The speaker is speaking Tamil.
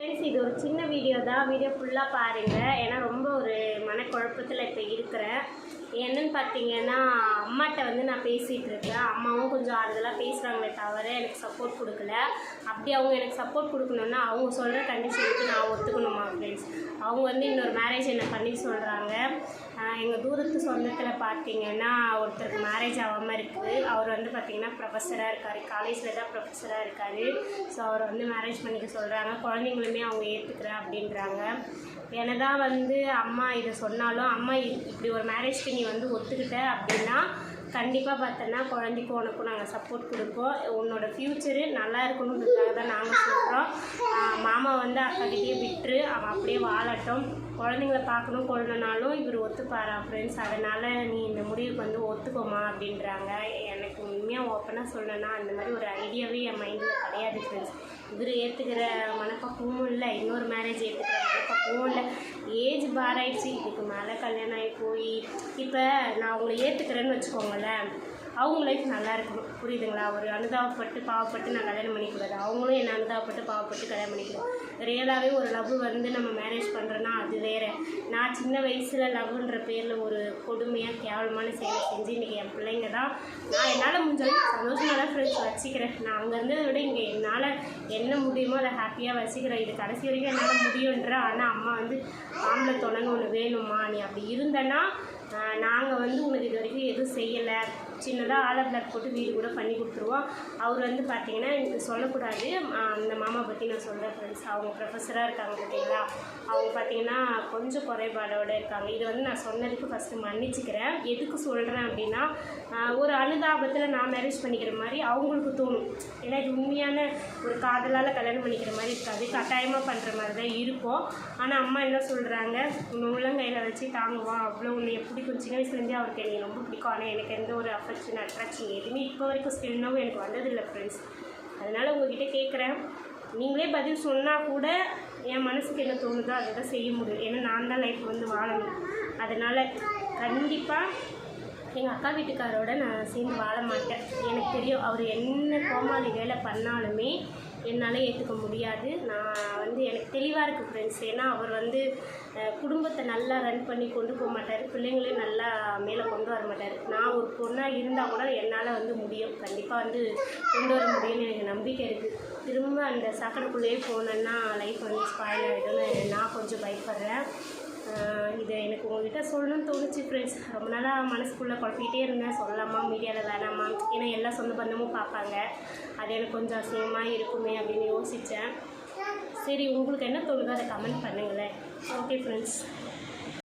ஃப்ரெண்ட்ஸ் இது ஒரு சின்ன வீடியோ தான். வீடியோ ஃபுல்லாக பாருங்கள் ஏன்னா ரொம்ப ஒரு மனக்குழப்பத்தில் இப்போ இருக்கிறேன். என்னன்னு பார்த்தீங்கன்னா அம்மாட்ட வந்து நான் பேசிகிட்டு இருக்கேன். அம்மாவும் கொஞ்சம் ஆறுதலாக பேசுகிறாங்களே தவிர எனக்கு சப்போர்ட் கொடுக்கல. அப்படி அவங்க எனக்கு சப்போர்ட் கொடுக்கணுன்னா அவங்க சொல்கிற கண்டிஷனுக்கு நான் ஒத்துக்கணுமா ஃப்ரெண்ட்ஸ் அவங்க வந்து இன்னொரு மேரேஜ் என்ன பண்ணி சொல்கிறாங்க எங்கள் தூரத்து சொந்தத்தில் பார்த்தீங்கன்னா ஒருத்தருக்கு மேரேஜ் ஆகாமல் இருக்குது அவர் வந்து பார்த்தீங்கன்னா ப்ரொஃபஸராக இருக்கார். காலேஜில் தான் ப்ரொஃபஸராக இருக்கார். ஸோ அவர் வந்து மேரேஜ் பண்ணிக்க சொல்கிறாங்க குழந்தைங்களுமே அவங்க ஏற்றுக்கிறேன் அப்படின்றாங்க. என்னதான் வந்து அம்மா இதை சொன்னாலும் அம்மா இப்படி ஒரு மேரேஜ்க்கு நீ வந்து ஒத்துக்கிட்ட அப்படின்னா கண்டிப்பாக பார்த்தோன்னா குழந்தைக்கும் உனக்கும் நாங்கள் சப்போர்ட் கொடுப்போம். உன்னோட ஃப்யூச்சரு நல்லா இருக்கணுன்றதுக்காக தான் நாங்கள் சொல்கிறோம் மாமா வந்து அக்கடியே விட்டுரு. அவன் அப்படியே வாழட்டும். குழந்தைங்கள பார்க்கணும் கொள்ளனாலும் இவர் ஒத்துப்பாரா ஃப்ரெண்ட்ஸ் அதனால் நீ இந்த முடிவுக்கு வந்து ஒத்துக்கோமா அப்படின்றாங்க. எனக்கு உண்மையாக ஓப்பனாக சொல்லணும்னா அந்த மாதிரி ஒரு ஐடியாவே என் மைண்டில் கிடையாது ஃப்ரெண்ட்ஸ் இவர் ஏற்றுக்கிற மனப்பக்குவமும் இல்லை இன்னொரு மேரேஜ் ஏற்றுக்கிற மனப்பக்குவமும் இல்லை. ஏஜ் பார் ஆயிடுச்சு. இதுக்கு மேலே கல்யாணம் ஆகி போய் இப்போ நான் உங்களை ஏற்றுக்கிறேன்னு வச்சுக்கோங்களேன். அவங்க லைஃப் நல்லா இருக்கணும் புரியுதுங்களா? ஒரு அனுதாபப்பட்டு பாவப்பட்டு நான் கல்யாணம் பண்ணிக்கூடாது அவங்களும் என்ன அனுதாபப்பட்டு பாவப்பட்டு கல்யாணம் பண்ணிக்கணும். ரியலாகவே ஒரு லவ் வந்து நம்ம மேரேஜ் பண்ணுறோன்னா அது வேறு. நான் சின்ன வயசில் லவ்ன்ற பேரில் ஒரு கொடுமையாக கேவலமான செயலை செஞ்சு இன்றைக்கி என் பிள்ளைங்க தான். நான் என்னால் முடிஞ்ச அளவுக்கு சந்தோஷமாக தான் ஃப்ரெண்ட்ஸ் வச்சுக்கிறேன். நான் அங்கே இருந்ததை விட இங்கே என்னால் என்ன முடியுமோ அதை ஹாப்பியாக வச்சுக்கிறேன். இது கடைசி வரைக்கும் என்னால் முடியுன்ற ஆனால் அம்மா வந்து ஆம்பளை தொலைன்னு ஒன்று வேணுமா நீ அப்படி இருந்தேன்னா நாங்கள் வந்து உனக்கு இது வரைக்கும் எதுவும் செய்யலை. சின்னதாக ஆதார் பிளாக் போட்டு வீடு கூட பண்ணி கொடுத்துருவோம். அவர் வந்து பார்த்தீங்கன்னா எனக்கு சொல்லக்கூடாது. அந்த மாமா பற்றி நான் சொல்கிறேன் ஃப்ரெண்ட்ஸ் அவங்க ப்ரொஃபஸராக இருக்காங்க பார்த்தீங்களா அவங்க பார்த்தீங்கன்னா கொஞ்சம் குறைபாடோடு இருக்காங்க. இதை வந்து நான் சொன்னதுக்கு ஃபஸ்ட்டு மன்னிச்சுக்கிறேன். எதுக்கு சொல்கிறேன் அப்படின்னா ஒரு அனுதாபத்தில் நான் மேரேஜ் பண்ணிக்கிற மாதிரி அவங்களுக்கு தோணும். ஏன்னா இது உண்மையான ஒரு காதலால் கல்யாணம் பண்ணிக்கிற மாதிரி இருக்காது. கட்டாயமாக பண்ணுற மாதிரி தான் இருக்கும். ஆனால் அம்மா என்ன சொல்கிறாங்க உன் உள்ளங்கையில் வச்சு தாங்குவான். அவ்வளோ உன்னை பிடிக்கும் சின்ன வயசுலேருந்தே அவருக்கு என்னை ரொம்ப பிடிக்கும். ஆனால் எனக்கு எந்த ஒரு அஃபெக்ஷன் அட்ராக்ஷன் எதுவுமே இப்போ வரைக்கும் ஸ்டில்னாவும் எனக்கு வந்ததில்லை ஃப்ரெண்ட்ஸ் அதனால் உங்ககிட்ட கேட்குறேன் நீங்களே பதில் சொன்னால் கூட என் மனசுக்கு என்ன தோணுதோ அதை தான் செய்ய முடியும். ஏன்னா நான் தான் லைஃப் வந்து வாழணும். அதனால் கண்டிப்பாக எங்கள் அக்கா வீட்டுக்காரோட நான் சேர்ந்து வாழ மாட்டேன். எனக்கு தெரியும் அவர் என்ன கோமாளி வேலை பண்ணாலுமே என்னால் ஏற்றுக்க முடியாது. நான் வந்து எனக்கு தெளிவாக இருக்குது ஃப்ரெண்ட்ஸ் ஏன்னா அவர் வந்து குடும்பத்தை நல்லா ரன் பண்ணி கொண்டு போக மாட்டார். பிள்ளைங்களையும் நல்லா மேலே கொண்டு வர மாட்டார். நான் ஒரு பொண்ணாக இருந்தால் கூட என்னால் வந்து முடியும். கண்டிப்பாக வந்து கொண்டு வர முடியும்னு எனக்கு நம்பிக்கை இருக்குது திரும்ப அந்த சாக்கடைக்குள்ளேயே போனேன்னா லைஃப் வந்து ஸ்பாயில் ஆகிடும்னு நான் கொஞ்சம் பயப்படுறேன். இதை எனக்கு உங்ககிட்ட சொல்லணும்னு தோணுச்சு ஃப்ரெண்ட்ஸ் ரொம்ப நாளாக மனசுக்குள்ளே குழப்பிக்கிட்டே இருந்தேன். சொல்லலாமா மீடியாவில் வேணாமா? ஏன்னா எல்லா சொந்த பந்தமும் பார்ப்பாங்க. அது எனக்கு கொஞ்சம் அசிங்கமாக இருக்குமே அப்படின்னு யோசித்தேன் சரி உங்களுக்கு என்ன தோணுதோ அதை கமெண்ட் பண்ணுங்களேன். Okay friends